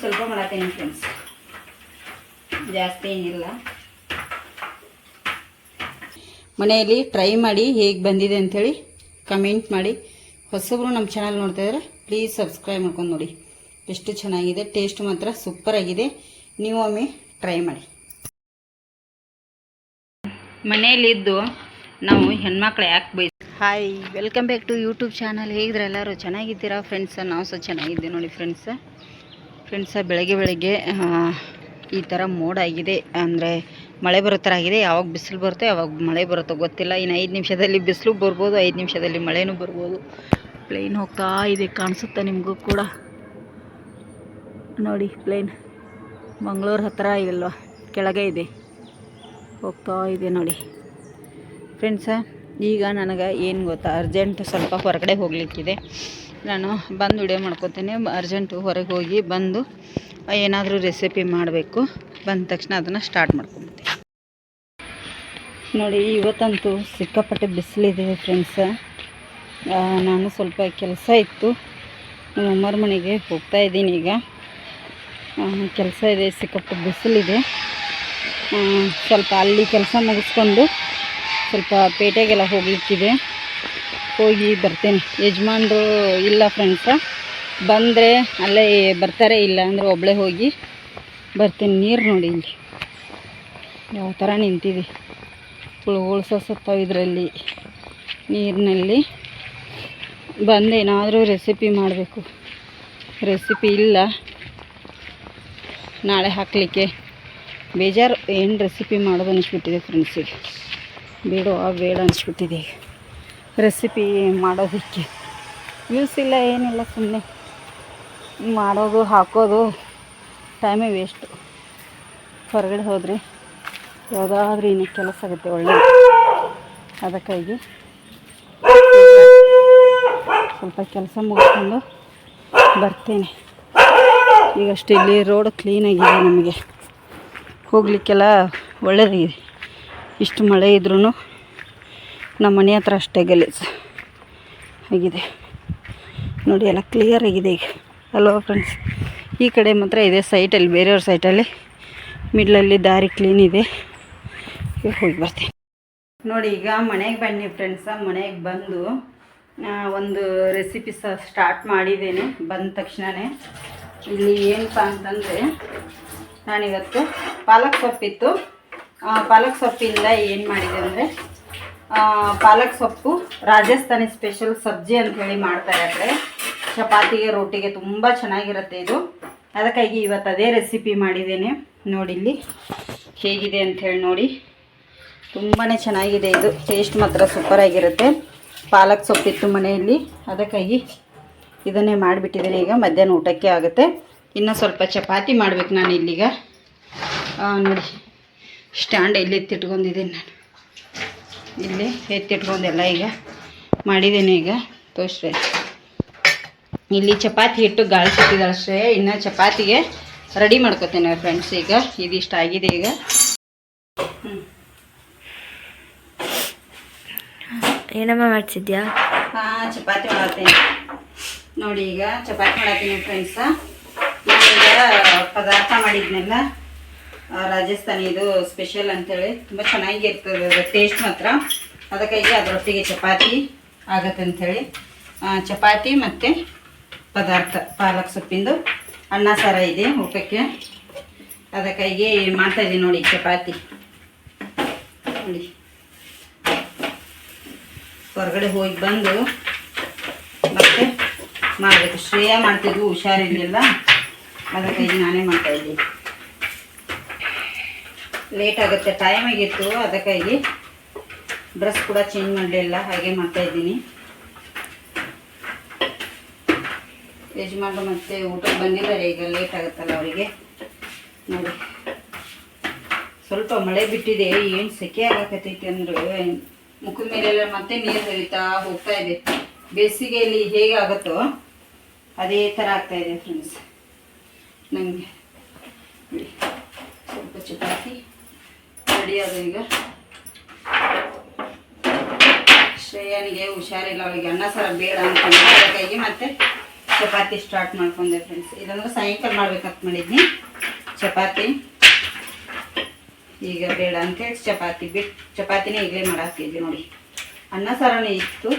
ಸ್ವಲ್ಪ ಮಾಡತ್ತೇನೆ ಫ್ರೆಂಡ್ಸ್ ಜಾಸ್ತಿ ಏನಿಲ್ಲ. ಮನೆಯಲ್ಲಿ ಟ್ರೈ ಮಾಡಿ ಹೇಗೆ ಬಂದಿದೆ ಅಂಥೇಳಿ ಕಮೆಂಟ್ ಮಾಡಿ. ಹೊಸಬ್ರು ನಮ್ಮ ಚಾನಲ್ ನೋಡ್ತಾ ಇದ್ರೆ ಪ್ಲೀಸ್ ಸಬ್ಸ್ಕ್ರೈಬ್ ಮಾಡ್ಕೊಂಡು ನೋಡಿ. ಎಷ್ಟು ಚೆನ್ನಾಗಿದೆ ಟೇಸ್ಟ್ ಮಾತ್ರ ಸೂಪರ್ ಆಗಿದೆ. ನೀವು ಒಮ್ಮೆ ಟ್ರೈ ಮಾಡಿ. ಮನೆಯಲ್ಲಿದ್ದು ನಾವು ಹೆಣ್ಮಕ್ಳು ಯಾಕೆ by hi welcome back to YouTube channel ಹೇಗಿದ್ರೆ ಎಲ್ಲರೂ? ಚೆನ್ನಾಗಿದ್ದೀರಾ ಫ್ರೆಂಡ್ಸ್ ನಾವು ಸಹ ಚೆನ್ನಾಗಿದ್ದೀವಿ ನೋಡಿ ಫ್ರೆಂಡ್ಸ ಫ್ರೆಂಡ್ಸ ಬೆಳಗ್ಗೆ ಬೆಳಗ್ಗೆ ಈ ಥರ ಮೋಡ ಆಗಿದೆ. ಅಂದರೆ ಮಳೆ ಬರೋ ಥರ ಆಗಿದೆ. ಯಾವಾಗ ಬಿಸಿಲು ಬರುತ್ತೆ, ಯಾವಾಗ ಮಳೆ ಬರುತ್ತೋ ಗೊತ್ತಿಲ್ಲ. ಇನ್ನು ಐದು ನಿಮಿಷದಲ್ಲಿ ಬಿಸಿಲು ಬರ್ಬೋದು, ಐದು ನಿಮಿಷದಲ್ಲಿ ಮಳೆನೂ ಬರ್ಬೋದು. ಪ್ಲೇನ್ ಹೋಗ್ತಾ ಇದೆ ಕಾಣಿಸುತ್ತೆ ನಿಮಗೂ ಕೂಡ? ನೋಡಿ ಪ್ಲೇನ್ ಮಂಗಳೂರು ಹತ್ತಿರ ಇಲ್ವಾ ಕೆಳಗೆ ಇದೆ. ಹೋಗ್ತಾ ಇದೆ ನೋಡಿ. ಫ್ರೆಂಡ್ಸ ಈಗ ನನಗೆ ಏನು ಗೊತ್ತಾ? ಅರ್ಜೆಂಟ್ ಸ್ವಲ್ಪ ಹೊರಗಡೆ ಹೋಗಲಿಕ್ಕಿದೆ. ನಾನು ಬಂದು ವಿಡಿಯೋ ಮಾಡ್ಕೊತೀನಿ. ಅರ್ಜೆಂಟು ಹೊರಗೆ ಹೋಗಿ ಬಂದು ಏನಾದರೂ ರೆಸಿಪಿ ಮಾಡಬೇಕು. ಬಂದ ತಕ್ಷಣ ಅದನ್ನು ಸ್ಟಾರ್ಟ್ ಮಾಡ್ಕೊಂಬಿಡ್ತೀನಿ ನೋಡಿ, ಇವತ್ತಂತೂ ಸಿಕ್ಕಾಪಟ್ಟೆ ಬಿಸಿಲಿದೆ ಫ್ರೆಂಡ್ಸ ನಾನು ಸ್ವಲ್ಪ ಕೆಲಸ ಇತ್ತು. ನಮ್ಮ ಅಮ್ಮರ ಮನೆಗೆ ಹೋಗ್ತಾ ಇದ್ದೀನಿ ಈಗ. ಕೆಲಸ ಇದೆ, ಸಿಕ್ಕಾಪಟ್ಟೆ ಬಿಸಿಲಿದೆ. ಸ್ವಲ್ಪ ಅಲ್ಲಿ ಕೆಲಸ ಮುಗಿಸ್ಕೊಂಡು ಸ್ವಲ್ಪ ಪೇಟೆಗೆಲ್ಲ ಹೋಗ್ಲಿಕ್ಕಿದೆ. ಹೋಗಿ ಬರ್ತೀನಿ. ಯಜಮಾನ್ರು ಇಲ್ಲ ಫ್ರೆಂಡ್ಸ ಬಂದರೆ ಅಲ್ಲೇ ಬರ್ತಾರೆ, ಇಲ್ಲ ಅಂದರೆ ಒಬ್ಬಳೇ ಹೋಗಿ ಬರ್ತೀನಿ. ನೀರು ನೋಡಿ ಇಲ್ಲಿ. ಯಾವ ಥರ ನಿಂತೀವಿ ಸತ್ತಾವ ಇದರಲ್ಲಿ. ನೀರಿನಲ್ಲಿ ಬಂದೇನಾದರೂ ರೆಸಿಪಿ ಮಾಡಬೇಕು. ರೆಸಿಪಿ ಇಲ್ಲ. ನಾಳೆ ಹಾಕಲಿಕ್ಕೆ. ಬೇಜಾರು ಏನು ರೆಸಿಪಿ ಮಾಡೋದು ಅನಿಸ್ಬಿಟ್ಟಿದೆ ಫ್ರೆಂಡ್ಸಿಗೆ ಬೇಡ ಬೇಡ ಅನಿಸ್ಬಿಟ್ಟಿದೆ ರೆಸಿಪಿ ಮಾಡೋದಕ್ಕೆ. ಯೂಸ್ ಇಲ್ಲ, ಏನಿಲ್ಲ ಸುಮ್ಮನೆ ಮಾಡೋದು, ಹಾಕೋದು ಟೈಮೇ ವೇಸ್ಟು ಹೊರಗಡೆ ಹೋದರೆ ಯಾವುದಾದ್ರೂ ಇನ್ನೂ ಕೆಲಸ ಆಗುತ್ತೆ ಒಳ್ಳೆಯದು ಅದಕ್ಕಾಗಿ ಸ್ವಲ್ಪ ಕೆಲಸ ಮುಗಿಸ್ಕೊಂಡು ಬರ್ತೇನೆ. ಈಗಷ್ಟು ಇಲ್ಲಿ ರೋಡ್ ಕ್ಲೀನಾಗಿದೆ ನಮಗೆ. ಹೋಗಲಿಕ್ಕೆಲ್ಲ ಒಳ್ಳೆಯದಾಗಿದೆ ಇಷ್ಟು ಮಳೆ ಇದ್ರೂ ನಮ್ಮ ಮನೆ ಹತ್ರ ಅಷ್ಟೇ ಗಲೀಜು. ಆಗಿದೆ. ನೋಡಿ ಎಲ್ಲ ಕ್ಲಿಯರ್ ಆಗಿದೆ ಈಗ. ಅಲ್ವಾ ಫ್ರೆಂಡ್ಸ್ ಈ ಕಡೆ ಮಾತ್ರ ಇದೆ ಸೈಟಲ್ಲಿ ಬೇರೆಯವ್ರ ಸೈಟಲ್ಲಿ ಮಿಡ್ಲಲ್ಲಿ ದಾರಿ ಕ್ಲೀನ್ ಇದೆ. ಹೋಗಿ ಬರ್ತೀನಿ. ನೋಡಿ ಈಗ ಮನೆಗೆ ಬನ್ನಿ ಫ್ರೆಂಡ್ಸ ಮನೆಗೆ ಬಂದು ಒಂದು ರೆಸಿಪಿ ಸಹ ಸ್ಟಾರ್ಟ್ ಮಾಡಿದ್ದೇನೆ, ಬಂದ ತಕ್ಷಣವೇ ಇಲ್ಲಿ ಏನಪ್ಪ ಅಂತಂದರೆ, ನಾನಿವತ್ತು ಪಾಲಕ್ ಸೊಪ್ಪಿತ್ತು. ಪಾಲಕ್ ಸೊಪ್ಪಿಂದ ಏನು ಮಾಡಿದೆ ಅಂದರೆ ಪಾಲಕ್ ಸೊಪ್ಪು, ರಾಜಸ್ಥಾನಿ ಸ್ಪೆಷಲ್ ಸಬ್ಜಿ ಅಂತ ಹೇಳಿ ಮಾಡ್ತಾರೆ ಅಂದರೆ ಚಪಾತಿಗೆ ರೊಟ್ಟಿಗೆ ತುಂಬ ಚೆನ್ನಾಗಿರುತ್ತೆ ಇದು. ಅದಕ್ಕಾಗಿ ಇವತ್ತು ಅದೇ ರೆಸಿಪಿ ಮಾಡಿದ್ದೇನೆ. ನೋಡಿ ಇಲ್ಲಿ ಹೇಗಿದೆ ಅಂತ ಹೇಳಿ ನೋಡಿ. ತುಂಬಾ ಚೆನ್ನಾಗಿದೆ ಇದು. ಟೇಸ್ಟ್ ಮಾತ್ರ ಸೂಪರಾಗಿರುತ್ತೆ ಪಾಲಕ್ ಸೊಪ್ಪಿತ್ತು ಮನೆಯಲ್ಲಿ. ಅದಕ್ಕಾಗಿ ಇದನ್ನೇ ಮಾಡಿಬಿಟ್ಟಿದ್ದೀನಿ ಈಗ. ಮಧ್ಯಾಹ್ನ ಊಟಕ್ಕೆ ಆಗುತ್ತೆ. ಇನ್ನು ಸ್ವಲ್ಪ ಚಪಾತಿ ಮಾಡ್ಬೇಕು ನಾನು ಇಲ್ಲಿಗ. ನೋಡಿ. ಸ್ಟ್ಯಾಂಡ್ ಎಲ್ಲಿ ಎತ್ತಿಟ್ಕೊಂಡಿದ್ದೀನಿ ನಾನು. ಇಲ್ಲಿ ಎತ್ತಿಟ್ಕೊಂಡೆಲ್ಲ ಈಗ ಮಾಡಿದ್ದೀನಿ ಈಗ ತೋರಿಸ್ರೆ. ಇಲ್ಲಿ ಚಪಾತಿ ಹಿಟ್ಟು ಗಾಳಿ ಸಿಕ್ಕಿದಾಳೆ ಇನ್ನು ಚಪಾತಿಗೆ ರೆಡಿ ಮಾಡ್ಕೋತೀನಿ ಫ್ರೆಂಡ್ಸ್ ಈಗ ಇದಿಷ್ಟ ಆಗಿದೆ ಈಗ. ಹ್ಞೂ ಏನಮ್ಮ ಮಾಡ್ತಿದ್ಯಾ? ಹಾಂ ಚಪಾತಿ ಮಾಡತ್ತೀನಿ ನೋಡಿ ಈಗ ಚಪಾತಿ ಮಾಡತ್ತೀನಿ ಫ್ರೆಂಡ್ಸ ಈಗ ಪದಾರ್ಥ ಮಾಡಿದ್ನೆಲ್ಲ ರಾಜಸ್ಥಾನಿ ಇದು ಸ್ಪೆಷಲ್ ಅಂತೇಳಿ. ತುಂಬ ಚೆನ್ನಾಗಿರ್ತದೆ ಅದರ ಟೇಸ್ಟ್ ಮಾತ್ರ. ಅದಕ್ಕಾಗಿ ಅದರೊಟ್ಟಿಗೆ ಚಪಾತಿ ಆಗತ್ತೆ ಅಂಥೇಳಿ ಚಪಾತಿ ಮತ್ತು ಪದಾರ್ಥ, ಪಾಲಕ್ ಸೊಪ್ಪಿಂದು. ಅನ್ನ ಸಾರ ಇದೆ ಊಟಕ್ಕೆ ಅದಕ್ಕಾಗಿ ಮಾಡ್ತಾಯಿದ್ದೀನಿ ನೋಡಿ ಚಪಾತಿ. ನೋಡಿ. ಹೊರಗಡೆ ಹೋಗಿ ಬಂದು ಮತ್ತೆ ಮಾಡಬೇಕು. ಶ್ರೇಯ ಮಾಡ್ತಿದ್ವು ಹುಷಾರಿರಲಿಲ್ಲ. ಅದಕ್ಕಾಗಿ ನಾನೇ ಮಾಡ್ತಾ ಇದ್ದೀನಿ. ಲೇಟ್ ಆಗುತ್ತೆ ಟೈಮ್ ಆಗಿತ್ತು, ಅದಕ್ಕಾಗಿ ಡ್ರೆಸ್ ಕೂಡ ಚೇಂಜ್ ಮಾಡಲಿಲ್ಲ ಹಾಗೆ ಮಾಡ್ತಾ ಇದ್ದೀನಿ. ಯಜಮಾನ್ರು ಮತ್ತೆ ಊಟಕ್ಕೆ ಬಂದಿದ್ದಾರೆ, ಈಗ ಲೇಟ್ ಆಗುತ್ತಲ್ಲ ಅವರಿಗೆ. ನೋಡಿ. ಸ್ವಲ್ಪ ಮಳೆ ಬಿಟ್ಟಿದೆ, ಏನು ಸೆಕೆ ಆಗಕತ್ತೈತಿ ಅಂದ್ರೆ ಮುಖದ ಮೇಲೆಲ್ಲ ಮತ್ತೆ ನೀರು ಹರಿತಾ ಹೋಗ್ತಾ ಇದೆ. ಬೇಸಿಗೆಯಲ್ಲಿ ಹೇಗೆ ಆಗುತ್ತೋ ಅದೇ ಥರ ಆಗ್ತಾ ಇದೆ ಫ್ರೆಂಡ್ಸ್ ನನಗೆ ಸ್ವಲ್ಪ ಚಪಾತಿ ರೆಡಿ ಅದು ಈಗ. ಶ್ರೇಯನಿಗೆ ಹುಷಾರಿಲ್ಲ, ಅವಳಿಗೆ ಅನ್ನ ಸರ ಬೇಡ ಅಂತ ಕೈಗೆ ಮತ್ತೆ ಚಪಾತಿ ಸ್ಟಾರ್ಟ್ ಮಾಡ್ಕೊಂಡೆ ಫ್ರೆಂಡ್ಸ್ ಇದಂದ್ರೆ ಸಾಯಂಕಾಲ ಮಾಡ್ಬೇಕಂತ ಮಾಡಿದ್ನಿ. ಚಪಾತಿ ಈಗ ಬೇಡ ಅಂತೇಳಿ ಚಪಾತಿ ಬಿಟ್ಟು ಚಪಾತಿನೇ ಈಗಲೇ ಮಾಡಾಕ್ತಿದ್ವಿ ನೋಡಿ. ಅನ್ನ ಸಾರನೇ ಇತ್ತು.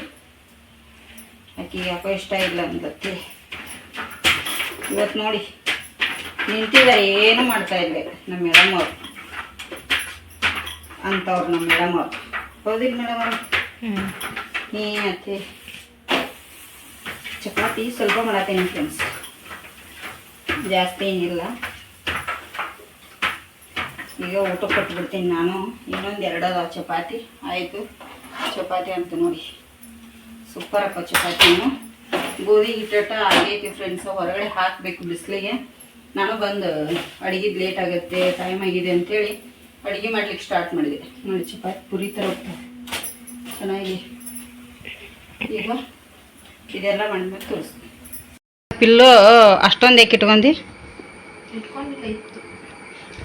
ಆಕೆ ಯಾಕೋ ಇಷ್ಟ ಇಲ್ಲ ಅಂದತ್ತಿ ಇವತ್ತು ನೋಡಿ ನಿಂತಿದ್ದ ಏನು ಮಾಡ್ತಾ ಇಲ್ಲ ನಮ್ಮ ಮೇಡಮ್ ಅವ್ರು. ಅಂತವ್ರು ನಮ್ಮ ಮೇಡಮ್ ಅವ್ರು ಹೌದಿಲ್ಲ ಮೇಡಮ್ ಅವ್ರು? ಹ್ಞೂ ನೀ ಅತ್ತೆ ಚಪಾತಿ ಸ್ವಲ್ಪ ಮಾಡತ್ತೇನೆ ಫ್ರೆಂಡ್ಸ್ ಜಾಸ್ತಿ ಏನಿಲ್ಲ. ಈಗ ಊಟ ಕೊಟ್ಬಿಡ್ತೀನಿ ನಾನು. ಇನ್ನೊಂದು ಎರಡದ ಚಪಾತಿ. ಆಯಿತು. ಚಪಾತಿ ಅಂತ ನೋಡಿ. ಸೂಪರ್ ಅಪ್ಪ ಚಪಾತಿನು ಗೋಧಿ ಹಿಟ್ಟಟ ಆಗೈತಿ ಫ್ರೆಂಡ್ಸ್ ಹೊರಗಡೆ ಹಾಕಬೇಕು ಬಿಸಿಲಿಗೆ. ನಾನು ಬಂದು ಅಡುಗೆದು ಲೇಟ್ ಆಗುತ್ತೆ ಟೈಮ್ ಆಗಿದೆ ಅಂತೇಳಿ. ಅಡುಗೆ ಮಾಡ್ಲಿಕ್ಕೆ ಸ್ಟಾರ್ಟ್ ಮಾಡಿದೆ. ನೋಡಿ ಚಪಾತಿ ಪುರಿ ಥರ ಚೆನ್ನಾಗಿ ಈಗ ಇದೆಲ್ಲ ಮಾಡಿದ್ಮೇಲೆ ತೋರಿಸ್ತೀನಿ. ಪಿಲ್ಲೋ ಅಷ್ಟೊಂದು ಯಾಕೆ ಇಟ್ಕೊಂಡಿ?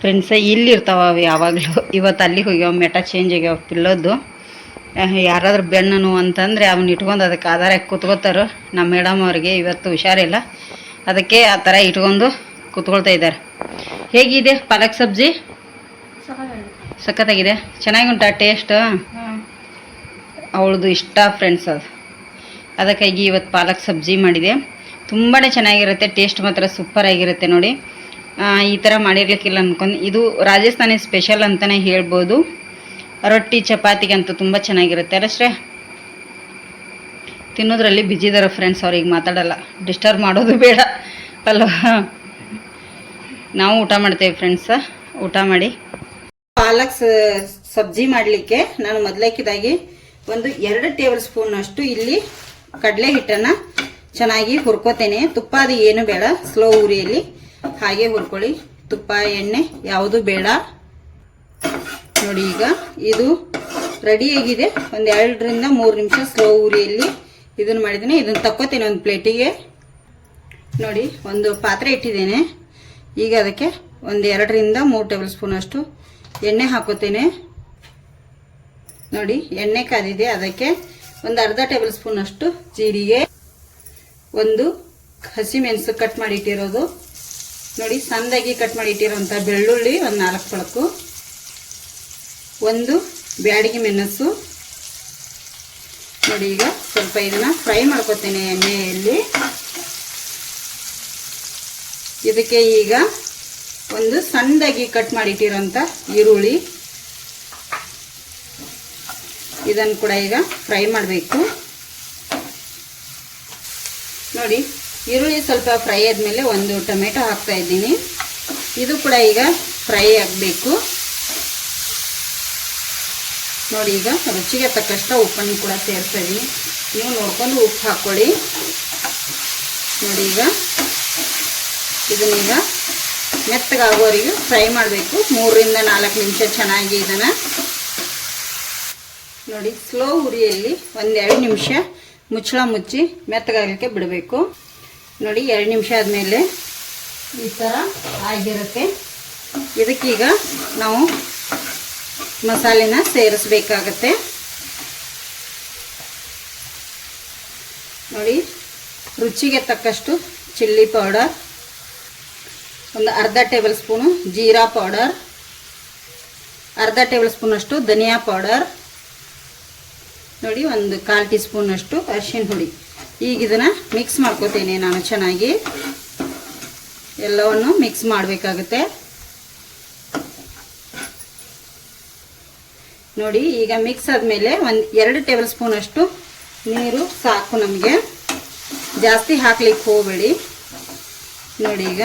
ಫ್ರೆಂಡ್ಸ ಇಲ್ಲಿ ಇರ್ತಾವ ಅವು ಯಾವಾಗಲೂ. ಇವತ್ತು ಅಲ್ಲಿಗೆ ಹೋಗ್ಯಾವ ಮೆಟ ಚೇಂಜ್ ಆಗ್ಯಾವ ಪಿಲ್ಲೋದು ಯಾರಾದರೂ ಬೆನ್ನು ನೋವು ಅಂತಂದರೆ ಅವನ್ನ ಇಟ್ಕೊಂಡು ಅದಕ್ಕೆ ಆಧಾರ ಕೂತ್ಕೋತಾರ ನಮ್ಮ ಮೇಡಮ್ ಅವ್ರಿಗೆ ಇವತ್ತು ಹುಷಾರಿಲ್ಲ. ಅದಕ್ಕೆ ಆ ಥರ ಇಟ್ಕೊಂಡು ಕೂತ್ಕೊಳ್ತಾ ಇದ್ದಾರೆ. ಹೇಗಿದೆ ಪಾಲಕ್ ಸಬ್ಜಿ? ಸಖತ್ತಾಗಿದೆ. ಚೆನ್ನಾಗಿ ಉಂಟಾ ಟೇಸ್ಟ್ ಅವಳದು ಇಷ್ಟ ಫ್ರೆಂಡ್ಸ್ ಅದು. ಅದಕ್ಕಾಗಿ ಇವತ್ತು ಪಾಲಕ್ ಸಬ್ಜಿ ಮಾಡಿದೆ. ತುಂಬಾ ಚೆನ್ನಾಗಿರುತ್ತೆ ಟೇಸ್ಟ್ ಮಾತ್ರ ಸೂಪರ್ ಆಗಿರುತ್ತೆ ನೋಡಿ. ಈ ಥರ ಮಾಡಿರ್ಲಿಕ್ಕಿಲ್ಲ ಅನ್ಕೊಂಡು ಇದು ರಾಜಸ್ಥಾನಿ ಸ್ಪೆಷಲ್ ಅಂತಲೇ ಹೇಳ್ಬೋದು. ರೊಟ್ಟಿ, ಚಪಾತಿಗೆ ಅಂತೂ ತುಂಬ ಚೆನ್ನಾಗಿರುತ್ತೆ. ಅಲ್ಲಷ್ಟೇ ತಿನ್ನೋದ್ರಲ್ಲಿ ಬಿಜಿ ಇದಾರೆ ಫ್ರೆಂಡ್ಸ್ ಅವ್ರಿಗೆ ಮಾತಾಡಲ್ಲ. ಡಿಸ್ಟರ್ಬ್ ಮಾಡೋದು ಬೇಡ. ಅಲ್ವಾ? ನಾವು ಊಟ ಮಾಡ್ತೇವೆ ಫ್ರೆಂಡ್ಸ ಊಟ ಮಾಡಿ. ಪಾಲಕ್ ಸಬ್ಜಿ ಮಾಡಲಿಕ್ಕೆ ನಾನು ಮೊದಲೇಕಿದಾಗಿ ಒಂದು ಎರಡು ಟೇಬಲ್ ಸ್ಪೂನ್ ಅಷ್ಟು ಇಲ್ಲಿ ಕಡಲೆ ಹಿಟ್ಟನ್ನು ಚೆನ್ನಾಗಿ ಹುರ್ಕೋತೇನೆ. ತುಪ್ಪ ಅದು ಏನು ಬೇಡ. ಸ್ಲೋ ಉರಿಯಲ್ಲಿ ಹಾಗೆ ಹುರ್ಕೊಳ್ಳಿ. ತುಪ್ಪ, ಎಣ್ಣೆ ಯಾವುದು ಬೇಡ. ನೋಡಿ ಈಗ ಇದು ರೆಡಿಯಾಗಿದೆ ಒಂದು ಎರಡರಿಂದ ಮೂರು ನಿಮಿಷ ಸ್ಲೋ ಉರಿಯಲ್ಲಿ ಇದನ್ನು ಮಾಡಿದ್ದೀನಿ. ಇದನ್ನು ತಕ್ಕೋತೇನೆ ಒಂದು ಪ್ಲೇಟಿಗೆ ನೋಡಿ, ಒಂದು ಪಾತ್ರೆ ಇಟ್ಟಿದ್ದೇನೆ. ಈಗ ಅದಕ್ಕೆ ಒಂದು ಎರಡರಿಂದ ಮೂರು ಟೇಬಲ್ ಸ್ಪೂನ್ ಅಷ್ಟು ಎಣ್ಣೆ ಹಾಕೋತೀನಿ. ನೋಡಿ, ಎಣ್ಣೆ ಕಾದಿದೆ. ಅದಕ್ಕೆ ಒಂದು ಅರ್ಧ ಟೇಬಲ್ ಸ್ಪೂನ್ ಅಷ್ಟು ಜೀರಿಗೆ, ಒಂದು ಹಸಿಮೆಣಸು ಕಟ್ ಮಾಡಿ ಇಟ್ಟಿರೋದು ನೋಡಿ, ಸಣ್ಣದಾಗಿ ಕಟ್ ಮಾಡಿ ಬೆಳ್ಳುಳ್ಳಿ ಒಂದು ನಾಲ್ಕು ಪಳಕು. ಒಂದು ಬ್ಯಾಡಿಗೆ ಮೆಣಸು. ನೋಡಿ, ಈಗ ಸ್ವಲ್ಪ ಇದನ್ನ ಫ್ರೈ ಮಾಡ್ಕೊತೇನೆ ಎಣ್ಣೆಯಲ್ಲಿ. ಇದಕ್ಕೆ ಈಗ ಒಂದು ಸಣ್ಣದಾಗಿ ಕಟ್ ಮಾಡಿಟ್ಟಿರೋಂಥ ಈರುಳ್ಳಿ. ಇದನ್ನು ಕೂಡ ಈಗ ಫ್ರೈ ಮಾಡಬೇಕು. ನೋಡಿ, ಈರುಳ್ಳಿ ಸ್ವಲ್ಪ ಫ್ರೈ ಆದಮೇಲೆ ಒಂದು ಟೊಮೆಟೊ ಹಾಕ್ತಾ ಇದ್ದೀನಿ. ಇದು ಕೂಡ ಈಗ ಫ್ರೈ ಆಗಬೇಕು. ನೋಡಿ, ಈಗ ರುಚಿಗೆ ತಕ್ಕಷ್ಟು ಉಪ್ಪನ್ನು ಕೂಡ ಸೇರಿಸ್ತಾ ಇದ್ದೀನಿ. ನೀವು ನೋಡ್ಕೊಂಡು ಉಪ್ಪು ಹಾಕ್ಕೊಳ್ಳಿ. ನೋಡಿ, ಈಗ ಇದನ್ನೀಗ ಮೆತ್ತಗಾಗೋವರೆಗೆ ಫ್ರೈ ಮಾಡಬೇಕು. ಮೂರರಿಂದ ನಾಲ್ಕು ನಿಮಿಷ ಚೆನ್ನಾಗಿ ಇದನ್ನು. ನೋಡಿ, ಸ್ಲೋ ಉರಿಯಲ್ಲಿ ಒಂದೆರಡು ನಿಮಿಷ ಮುಚ್ಚಳ ಮುಚ್ಚಿ ಮೆತ್ತಗಾಗಲಿಕ್ಕೆ ಬಿಡಬೇಕು. ನೋಡಿ, ಎರಡು ನಿಮಿಷ ಆದಮೇಲೆ ಈ ಥರ ಆಗಿರುತ್ತೆ. ಇದಕ್ಕೀಗ ನಾವು ಮಸಾಲೆನ ಸೇರಿಸ್ಬೇಕಾಗತ್ತೆ. ನೋಡಿ, ರುಚಿಗೆ ತಕ್ಕಷ್ಟು ಚಿಲ್ಲಿ ಪೌಡರ್. ಒಂದು ಅರ್ಧ ಟೇಬಲ್ ಸ್ಪೂನು ಜೀರಾ ಪೌಡರ್, ಅರ್ಧ ಟೇಬಲ್ ಸ್ಪೂನಷ್ಟು ಧನಿಯಾ ಪೌಡರ್, ನೋಡಿ ಒಂದು ಕಾಲು ಟೀ ಸ್ಪೂನಷ್ಟು ಅರಿಶಿನ ಹುಡಿ ಈಗ ಇದನ್ನು ಮಿಕ್ಸ್ ಮಾಡ್ಕೋತೇನೆ ನಾನು ಚೆನ್ನಾಗಿ. ಎಲ್ಲವನ್ನು ಮಿಕ್ಸ್ ಮಾಡಬೇಕಾಗುತ್ತೆ. ನೋಡಿ, ಈಗ ಮಿಕ್ಸ್ ಆದಮೇಲೆ ಒಂದು ಎರಡು ಟೇಬಲ್ ಸ್ಪೂನಷ್ಟು ನೀರು ಸಾಕು ನಮಗೆ. ಜಾಸ್ತಿ ಹಾಕ್ಲಿಕ್ಕೆ ಹೋಗಬೇಡಿ. ನೋಡಿ ಈಗ.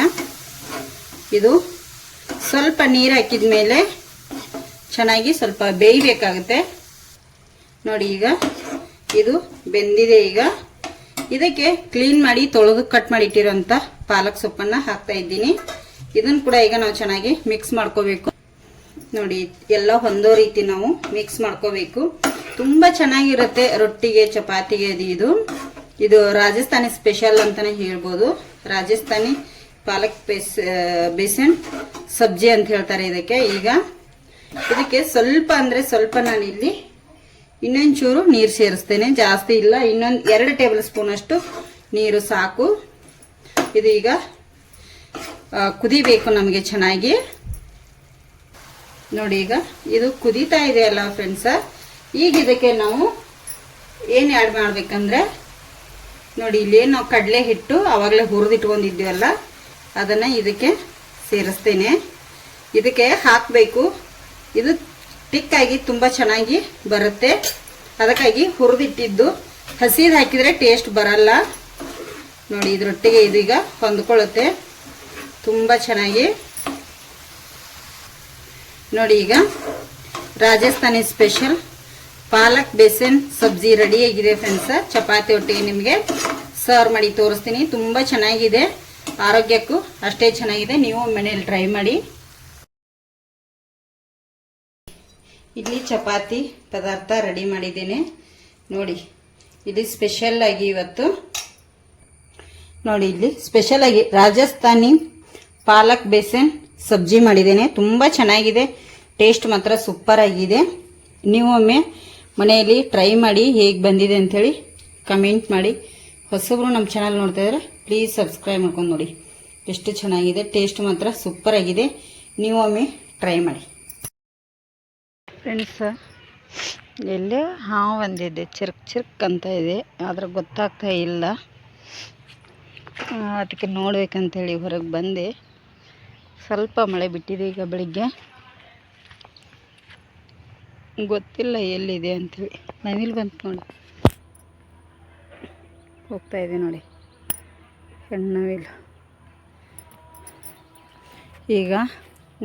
ಇದು ಸ್ವಲ್ಪ ನೀರು ಹಾಕಿದ ಮೇಲೆ ಚೆನ್ನಾಗಿ ಸ್ವಲ್ಪ ಬೇಯಬೇಕಾಗುತ್ತೆ. ನೋಡಿ ಈಗ ಇದು ಬೆಂದಿದೆ ಈಗ. ಇದಕ್ಕೆ ಕ್ಲೀನ್ ಮಾಡಿ ತೊಳೆದು ಕಟ್ ಮಾಡಿ ಇಟ್ಟಿರೋಂಥ ಪಾಲಕ್ ಸೊಪ್ಪನ್ನು ಹಾಕ್ತಾ ಇದ್ದೀನಿ. ಇದನ್ನು ಕೂಡ ಈಗ ನಾವು ಚೆನ್ನಾಗಿ ಮಿಕ್ಸ್ ಮಾಡ್ಕೋಬೇಕು. ನೋಡಿ, ಎಲ್ಲ ಹೊಂದೋ ರೀತಿ ನಾವು ಮಿಕ್ಸ್ ಮಾಡ್ಕೋಬೇಕು. ತುಂಬ ಚೆನ್ನಾಗಿರುತ್ತೆ ರೊಟ್ಟಿಗೆ, ಚಪಾತಿಗೆ ಅದು ಇದು. ಇದು ರಾಜಸ್ಥಾನಿ ಸ್ಪೆಷಲ್ ಅಂತಲೇ ಹೇಳ್ಬೋದು. ರಾಜಸ್ಥಾನಿ ಪಾಲಕ್ ಬೇಸ್ ಬೇಸನ್, ಸಬ್ಜಿ ಅಂತ ಹೇಳ್ತಾರೆ ಇದಕ್ಕೆ. ಈಗ ಇದಕ್ಕೆ ಸ್ವಲ್ಪ ಅಂದರೆ ಸ್ವಲ್ಪ ನಾನು ಇಲ್ಲಿ ಇನ್ನೊಂಚೂರು ನೀರು ಸೇರಿಸ್ತೇನೆ. ಜಾಸ್ತಿ ಇಲ್ಲ. ಇನ್ನೊಂದು ಎರಡು ಟೇಬಲ್ ಸ್ಪೂನ್ ಅಷ್ಟು ನೀರು ಸಾಕು. ಇದೀಗ ಕುದಿಬೇಕು ನಮಗೆ ಚೆನ್ನಾಗಿ. ನೋಡಿ ಈಗ, ಇದು ಕುದೀತಾ ಇದೆ ಅಲ್ಲ ಫ್ರೆಂಡ್ಸ ಈಗ ಇದಕ್ಕೆ ನಾವು ಏನು ಆ್ಯಡ್ ಮಾಡಬೇಕಂದ್ರೆ, ನೋಡಿ ಇಲ್ಲೇನು ನಾವು ಕಡಲೆ ಹಿಟ್ಟು ಆವಾಗಲೇ ಹುರಿದಿಟ್ಕೊಂಡಿದ್ದೀವಲ್ಲ ಅದನ್ನು ಇದಕ್ಕೆ ಸೇರಿಸ್ತೇನೆ. ಇದಕ್ಕೆ ಹಾಕಬೇಕು. ಇದು ಟಿಕ್ಕಾಗಿ ತುಂಬ ಚೆನ್ನಾಗಿ ಬರುತ್ತೆ. ಅದಕ್ಕಾಗಿ ಹುರಿದಿಟ್ಟಿದ್ದು. ಹಸಿದು ಹಾಕಿದರೆ ಟೇಸ್ಟ್ ಬರಲ್ಲ. ನೋಡಿ ಇದರೊಟ್ಟಿಗೆ ಇದೀಗ ಹೊಂದ್ಕೊಳ್ಳುತ್ತೆ. ತುಂಬ ಚೆನ್ನಾಗಿ. ನೋಡಿ ಈಗ ರಾಜಸ್ಥಾನಿ ಸ್ಪೆಷಲ್ ಪಾಲಕ್ ಬೇಸನ್ ಸಬ್ಜಿ ರೆಡಿಯಾಗಿದೆ ಫ್ರೆಂಡ್ಸ ಚಪಾತಿ ಒಟ್ಟಿಗೆ ನಿಮಗೆ ಸರ್ವ್ ಮಾಡಿ ತೋರಿಸ್ತೀನಿ. ತುಂಬ ಚೆನ್ನಾಗಿದೆ. ಆರೋಗ್ಯಕ್ಕೂ ಅಷ್ಟೇ ಚೆನ್ನಾಗಿದೆ. ನೀವು ಮನೇಲಿ ಟ್ರೈ ಮಾಡಿ. ಇಲ್ಲಿ ಚಪಾತಿ ಪದಾರ್ಥ ರೆಡಿ ಮಾಡಿದ್ದೇನೆ. ನೋಡಿ, ಇಲ್ಲಿ ಸ್ಪೆಷಲ್ ಆಗಿ ಇವತ್ತು, ನೋಡಿ ಇಲ್ಲಿ ಸ್ಪೆಷಲ್ ಆಗಿ ರಾಜಸ್ಥಾನಿ ಪಾಲಕ್ ಬೇಸನ್ ಸಬ್ಜಿ ಮಾಡಿದ್ದೇನೆ. ತುಂಬ ಚೆನ್ನಾಗಿದೆ. ಟೇಸ್ಟ್ ಮಾತ್ರ ಸೂಪರ್ ಆಗಿದೆ. ನೀವು ಒಮ್ಮೆ ಮನೆಯಲ್ಲಿ ಟ್ರೈ ಮಾಡಿ ಹೇಗೆ ಬಂದಿದೆ ಅಂಥೇಳಿ ಕಮೆಂಟ್ ಮಾಡಿ. ಹೊಸಬ್ರು ನಮ್ಮ ಚಾನಲ್ ನೋಡ್ತಾ ಇದ್ರೆ ಪ್ಲೀಸ್ ಸಬ್ಸ್ಕ್ರೈಬ್ ಮಾಡ್ಕೊಂಡು ನೋಡಿ. ಎಷ್ಟು ಚೆನ್ನಾಗಿದೆ ಟೇಸ್ಟ್ ಮಾತ್ರ ಸೂಪರ್ ಆಗಿದೆ. ನೀವು ಒಮ್ಮೆ ಟ್ರೈ ಮಾಡಿ. ಫ್ರೆಂಡ್ಸ್ ಎಲ್ಲೇ? ಹಾವು ಬಂದಿದೆ, ಚಿರ್ಕ್ ಚಿರ್ಕ್ ಅಂತ ಇದೆ, ಆದರೆ ಗೊತ್ತಾಗ್ತಾ ಇಲ್ಲ. ಅದಕ್ಕೆ ನೋಡ್ಬೇಕಂತೇಳಿ ಹೊರಗೆ ಬಂದೆ. ಸ್ವಲ್ಪ ಮಳೆ ಬಿಟ್ಟಿದೆ ಈಗ ಬೆಳಿಗ್ಗೆ. ಗೊತ್ತಿಲ್ಲ ಎಲ್ಲಿದೆ ಅಂತೇಳಿ. ಮನೇಲಿ ಬಂತು ನೋಡಿ. ಹೋಗ್ತಾ ಇದೆ ನೋಡಿ. ಸಣ್ಣವಿಲ್ಲ ಈಗ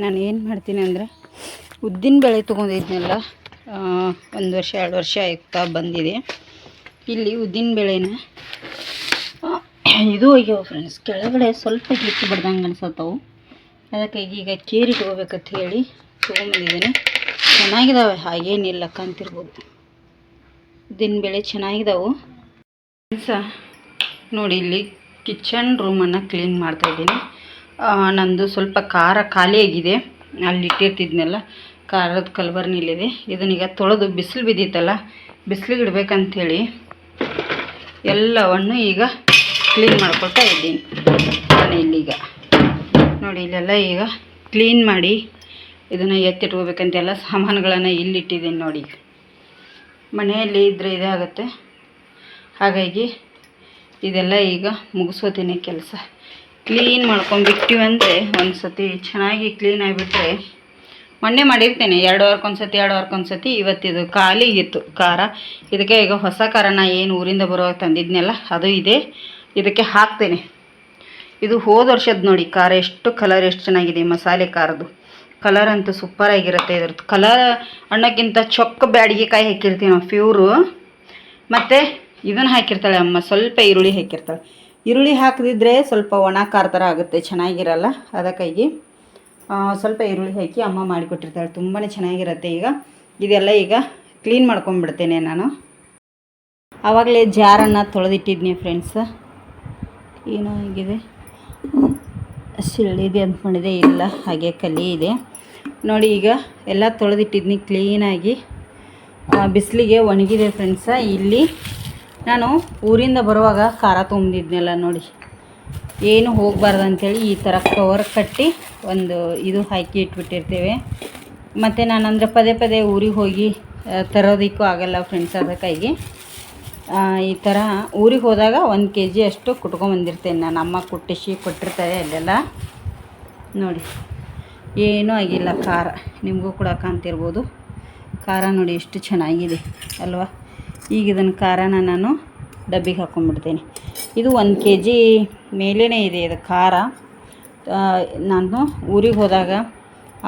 ನಾನು ಏನು ಮಾಡ್ತೀನಿ ಅಂದರೆ ಉದ್ದಿನ ಬೇಳೆ ತೊಗೊಂಡಿದ್ನೆಲ್ಲ ಒಂದು ವರ್ಷ, ಎರಡು ವರ್ಷ ಆಯ್ತಾ ಬಂದಿದೆ. ಇಲ್ಲಿ ಉದ್ದಿನ ಬೇಳೆನ ಇದು ಹೋಗ್ಯಾವ ಫ್ರೆಂಡ್ಸ್ ಕೆಳಗಡೆ ಸ್ವಲ್ಪ ಹೆಚ್ಚು ಬಿಡ್ದಂಗೆ ಅನ್ಸತ್ತವು. ಅದಕ್ಕಾಗಿ ಈಗ ಕೇರಿ ತೊಗೋಬೇಕಂತ ಹೇಳಿ ತೊಗೊಂಬಂದಿದ್ದೀನಿ. ಚೆನ್ನಾಗಿದ್ದಾವೆ ಹಾಗೇನಿಲ್ಲ, ಕಂತಿರ್ಬೋದು. ಉದ್ದಿನ ಬೇಳೆ ಚೆನ್ನಾಗಿದ್ದಾವು ಫ್ರೆಂಡ್ಸ ನೋಡಿ ಇಲ್ಲಿ ಕಿಚನ್ ರೂಮನ್ನು ಕ್ಲೀನ್ ಮಾಡ್ತಾಯಿದ್ದೀನಿ ನಂದು ಸ್ವಲ್ಪ ಖಾರ ಖಾಲಿಯಾಗಿದೆ ಅಲ್ಲಿ ಇಟ್ಟಿರ್ತಿದ್ನಲ್ಲ, ಖಾರದ ಕಲ್ಬರ್ನಿಲ್ಲಿದೆ ಇದನ್ನೀಗ ತೊಳೆದು ಬಿಸಿಲು ಬಿದ್ದಿತ್ತಲ್ಲ, ಬಿಸಿಲಿಗೆ ಇಡಬೇಕಂಥೇಳಿ ಎಲ್ಲವನ್ನು ಈಗ ಕ್ಲೀನ್ ಮಾಡ್ಕೊಳ್ತಾ ಇದ್ದೀನಿ ನಾನು ಇಲ್ಲಿಗ ನೋಡಿ, ಇಲ್ಲೆಲ್ಲ ಈಗ ಕ್ಲೀನ್ ಮಾಡಿ ಇದನ್ನು ಎತ್ತಿಟ್ಕೋಬೇಕಂತೆಲ್ಲ ಸಾಮಾನುಗಳನ್ನು ಇಲ್ಲಿಟ್ಟಿದ್ದೀನಿ ನೋಡಿ ಮನೆಯಲ್ಲಿ ಇದ್ದರೆ ಇದೇ ಆಗುತ್ತೆ ಹಾಗಾಗಿ ಇದೆಲ್ಲ ಈಗ ಮುಗಿಸೋತೀನಿ ಕೆಲಸ. ಕ್ಲೀನ್ ಮಾಡ್ಕೊಂಡ್ಬಿಟ್ಟಿವಂದರೆ ಒಂದು ಸತಿ ಚೆನ್ನಾಗಿ ಕ್ಲೀನ್ ಆಗಿಬಿಟ್ರೆ ಮೊನ್ನೆ ಮಾಡಿರ್ತೇನೆ, ಎರಡು ವಾರಕ್ಕೊಂದು ಸತಿ ಎರಡು ವಾರಕ್ಕೊಂದು ಸತಿ ಇವತ್ತಿದು ಖಾಲಿ ಇತ್ತು ಖಾರ. ಇದಕ್ಕೆ ಈಗ ಹೊಸ ಖಾರನ ಏನು ಊರಿಂದ ಬರುವಾಗ ತಂದಿದ್ನೆಲ್ಲ, ಅದು ಇದೆ. ಇದಕ್ಕೆ ಹಾಕ್ತೇನೆ. ಇದು ಹೋದ ವರ್ಷದ ನೋಡಿ, ಖಾರ ಎಷ್ಟು ಕಲರ್ ಎಷ್ಟು ಚೆನ್ನಾಗಿದೆ ಮಸಾಲೆ ಖಾರದ್ದು. ಕಲರ್ ಅಂತೂ ಸೂಪರ್ ಆಗಿರುತ್ತೆ ಇದ್ರದ್ದು. ಕಲರ್ ಅಣ್ಣಕ್ಕಿಂತ ಚೊಕ್ಕ ಬ್ಯಾಡಿಗೆ ಕಾಯಿ ಹಾಕಿರ್ತೀವಿ ನಾವು ಪ್ಯೂರು ಮತ್ತು ಇದನ್ನು ಹಾಕಿರ್ತಾಳೆ ಅಮ್ಮ, ಸ್ವಲ್ಪ ಈರುಳ್ಳಿ ಹಾಕಿರ್ತಾಳೆ. ಈರುಳ್ಳಿ ಹಾಕದಿದ್ರೆ ಸ್ವಲ್ಪ ಒಣ ಖಾರ ಥರ ಆಗುತ್ತೆ, ಚೆನ್ನಾಗಿರಲ್ಲ? ಅದಕ್ಕಾಗಿ ಸ್ವಲ್ಪ ಈರುಳ್ಳಿ ಹಾಕಿ ಅಮ್ಮ ಮಾಡಿಕೊಟ್ಟಿರ್ತಾಳೆ. ತುಂಬಾ ಚೆನ್ನಾಗಿರುತ್ತೆ ಈಗ. ಇದೆಲ್ಲ ಈಗ ಕ್ಲೀನ್ ಮಾಡ್ಕೊಂಡ್ಬಿಡ್ತೇನೆ ನಾನು. ಆವಾಗಲೇ ಜಾರನ್ನು ತೊಳೆದಿಟ್ಟಿದ್ನಿ ಫ್ರೆಂಡ್ಸ್ ಏನೋ ಆಗಿದೆ? ಸಿಳ್ಳಿದೆ ಅಂದ್ಕೊಂಡಿದೆ ಇಲ್ಲ, ಹಾಗೆ ಕಲಿ ಇದೆ ನೋಡಿ ಈಗ ಎಲ್ಲ ತೊಳೆದಿಟ್ಟಿದ್ನಿ, ಕ್ಲೀನಾಗಿ. ಬಿಸಿಲಿಗೆ ಒಣಗಿದೆ ಫ್ರೆಂಡ್ಸ ಇಲ್ಲಿ ನಾನು ಊರಿಂದ ಬರುವಾಗ ಖಾರ ತುಂಬಿದ್ನಲ್ಲ ನೋಡಿ. ಏನು ಹೋಗಬಾರ್ದು ಅಂಥೇಳಿ ಈ ಥರ ಕವರ್ ಕಟ್ಟಿ ಒಂದು ಇದು ಹಾಕಿ ಇಟ್ಬಿಟ್ಟಿರ್ತೇವೆ. ಮತ್ತು ನಾನು ಅಂದರೆ ಪದೇ ಪದೇ ಊರಿಗೆ ಹೋಗಿ ತರೋದಕ್ಕೂ ಆಗಲ್ಲ ಫ್ರೆಂಡ್ಸ್ ಅದಕ್ಕಾಗಿ ಈ ಥರ ಊರಿಗೆ ಹೋದಾಗ ಒಂದು ಕೆ ಜಿ ಅಷ್ಟು ಕುಟ್ಕೊಂಬಂದಿರ್ತೇನೆ ನಾನು. ಅಮ್ಮ ಕುಟ್ಟಿಸಿ ಕೊಟ್ಟಿರ್ತಾರೆ ಅಲ್ಲೆಲ್ಲ. ನೋಡಿ, ಏನೂ ಆಗಿಲ್ಲ ಖಾರ. ನಿಮಗೂ ಕೂಡ ಕಾಣ್ತಿರ್ಬೋದು. ಖಾರ ನೋಡಿ ಎಷ್ಟು ಚೆನ್ನಾಗಿದೆ, ಅಲ್ವಾ? ಈಗ ಇದನ್ನು ಖಾರನ ನಾನು ಡಬ್ಬಿಗೆ ಹಾಕ್ಕೊಂಡ್ಬಿಡ್ತೀನಿ ಇದು ಒಂದು ಕೆ ಜಿ ಮೇಲೇ ಇದೆ ಇದು ಖಾರ. ನಾನು ಊರಿಗೆ ಹೋದಾಗ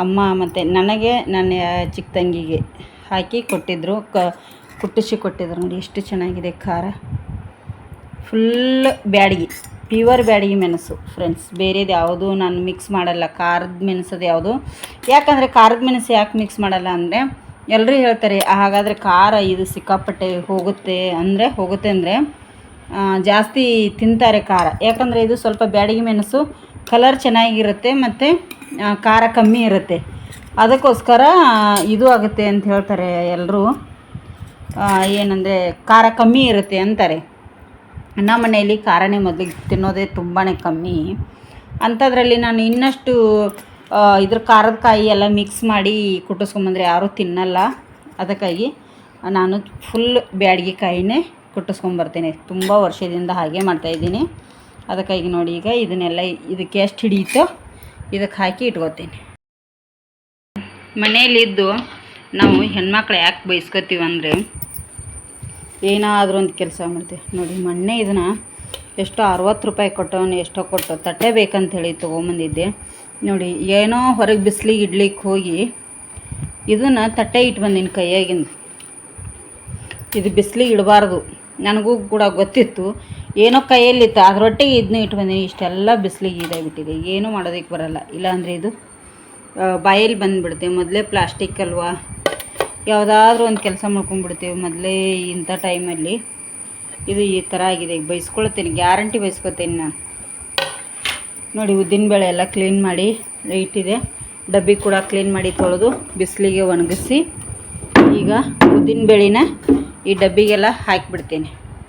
ಅಮ್ಮ ಮತ್ತು ನನಗೆ ನನ್ನ ಚಿಕ್ಕ ತಂಗಿಗೆ ಹಾಕಿ ಕೊಟ್ಟಿದ್ದರು ಕ, ಕುಟ್ಟಿಸಿ ಕೊಟ್ಟಿದ್ರು ನೋಡಿ ಎಷ್ಟು ಚೆನ್ನಾಗಿದೆ ಖಾರ. ಫುಲ್ ಬ್ಯಾಡಗಿ ಪ್ಯೂರ್ ಬ್ಯಾಡಗಿ ಮೆಣಸು ಫ್ರೆಂಡ್ಸ್ ಬೇರೆದು ಯಾವುದು ನಾನು ಮಿಕ್ಸ್ ಮಾಡಲ್ಲ, ಖಾರದ ಮೆಣಸದು ಯಾವುದು. ಯಾಕಂದರೆ ಖಾರದ ಮೆಣಸು ಯಾಕೆ ಮಿಕ್ಸ್ ಮಾಡಲ್ಲ ಅಂದರೆ ಎಲ್ಲರೂ ಹೇಳ್ತಾರೆ ಹಾಗಾದರೆ ಖಾರ ಇದು ಸಿಕ್ಕಾಪಟ್ಟೆ ಹೋಗುತ್ತೆ ಅಂದರೆ ಹೋಗುತ್ತೆ ಅಂದರೆ ಜಾಸ್ತಿ ತಿಂತಾರೆ ಖಾರ. ಯಾಕಂದರೆ ಇದು ಸ್ವಲ್ಪ ಬ್ಯಾಡಗಿ ಮೆಣಸು ಕಲರ್ ಚೆನ್ನಾಗಿರುತ್ತೆ ಮತ್ತು ಖಾರ ಕಮ್ಮಿ ಇರುತ್ತೆ. ಅದಕ್ಕೋಸ್ಕರ ಇದು ಆಗುತ್ತೆ ಅಂತ ಹೇಳ್ತಾರೆ ಎಲ್ಲರೂ ಏನಂದರೆ, ಖಾರ ಕಮ್ಮಿ ಇರುತ್ತೆ ಅಂತಾರೆ. ನಮ್ಮ ಮನೆಯಲ್ಲಿ ಖಾರನೇ ಮೊದಲಿಗೆ ತಿನ್ನೋದೇ ತುಂಬಾ ಕಮ್ಮಿ. ಅಂಥದ್ರಲ್ಲಿ ನಾನು ಇನ್ನಷ್ಟು ಇದ್ರ ಖಾರದ ಕಾಯಿ ಎಲ್ಲ ಮಿಕ್ಸ್ ಮಾಡಿ ಕುಟ್ಟಿಸ್ಕೊಂಬಂದ್ರೆ ಯಾರೂ ತಿನ್ನಲ್ಲ. ಅದಕ್ಕಾಗಿ ನಾನು ಫುಲ್ ಬ್ಯಾಡಿಗೆ ಕಾಯಿನೇ ಕುಟ್ಟಿಸ್ಕೊಂಬರ್ತೀನಿ. ತುಂಬ ವರ್ಷದಿಂದ ಹಾಗೆ ಮಾಡ್ತಾಯಿದ್ದೀನಿ ಅದಕ್ಕಾಗಿ ನೋಡಿ ಈಗ ಇದನ್ನೆಲ್ಲ ಇದಕ್ಕೆ ಎಷ್ಟು ಹಿಡಿಯುತ್ತೋ ಇದಕ್ಕೆ ಹಾಕಿ ಇಟ್ಕೋತೀನಿ. ಮನೆಯಲ್ಲಿದ್ದು ನಾವು ಹೆಣ್ಮಕ್ಳು ಯಾಕೆ ಬಯಸ್ಕೊತೀವಿ ಅಂದರೆ ಏನಾದರೂ ಒಂದು ಕೆಲಸ ಮಾಡ್ತೀವಿ. ನೋಡಿ, ಮೊನ್ನೆ ಇದನ್ನು ಎಷ್ಟೋ ಅರವತ್ತು ರೂಪಾಯಿ ಕೊಟ್ಟವನು ಎಷ್ಟೋ ಕೊಟ್ಟು ತಟ್ಟೆ ಬೇಕಂತ ಹೇಳಿ ತೊಗೊಂಬಂದಿದ್ದೆ. ನೋಡಿ, ಏನೋ ಹೊರಗೆ ಬಿಸಿಲಿಗೆ ಇಡ್ಲಿಕ್ಕೆ ಹೋಗಿ ಇದನ್ನು ತಟ್ಟೆ ಇಟ್ಟು ಬಂದಿನಿ ಕೈಯಾಗಿಂದ. ಇದು ಬಿಸಿಲಿಗೆ ಇಡಬಾರ್ದು. ನನಗೂ ಕೂಡ ಗೊತ್ತಿತ್ತು. ಏನೋ ಕೈಯಲ್ಲಿತ್ತು. ಅದರೊಟ್ಟಿಗೆ ಇದನ್ನ ಇಟ್ಟು ಬಂದೀನಿ. ಇಷ್ಟೆಲ್ಲ ಬಿಸಿಲಿಗೆ ಇದಾಗಿಬಿಟ್ಟಿದೆ. ಏನೂ ಮಾಡೋದಕ್ಕೆ ಬರೋಲ್ಲ. ಇಲ್ಲಾಂದರೆ ಇದು ಬಾಯಲ್ಲಿ ಬಂದುಬಿಡ್ತೀವಿ. ಮೊದಲೇ ಪ್ಲಾಸ್ಟಿಕ್ ಅಲ್ವಾ? ಯಾವುದಾದ್ರೂ ಒಂದು ಕೆಲಸ ಮಾಡ್ಕೊಂಡ್ಬಿಡ್ತೀವಿ ಮೊದಲೇ ಇಂಥ ಟೈಮಲ್ಲಿ. ಇದು ಈ ಥರ ಆಗಿದೆ. ಬೈಸ್ಕೊಳ್ತೀನಿ. ಗ್ಯಾರಂಟಿ ಬೈಸ್ಕೊತೀನಿ ನಾನು. ನೋಡಿ ಉದ್ದಿನಬೇಳೆ ಎಲ್ಲ ಕ್ಲೀನ್ ಮಾಡಿ ಇಟ್ಟಿದೆ. ಡಬ್ಬಿ ಕೂಡ ಕ್ಲೀನ್ ಮಾಡಿ ತೊಳೆದು ಬಿಸಿಲಿಗೆ ಒಣಗಿಸಿ ಈಗ ಉದ್ದಿನ ಬೇಳೆನ ಈ ಡಬ್ಬಿಗೆಲ್ಲ ಹಾಕಿಬಿಡ್ತೀನಿ.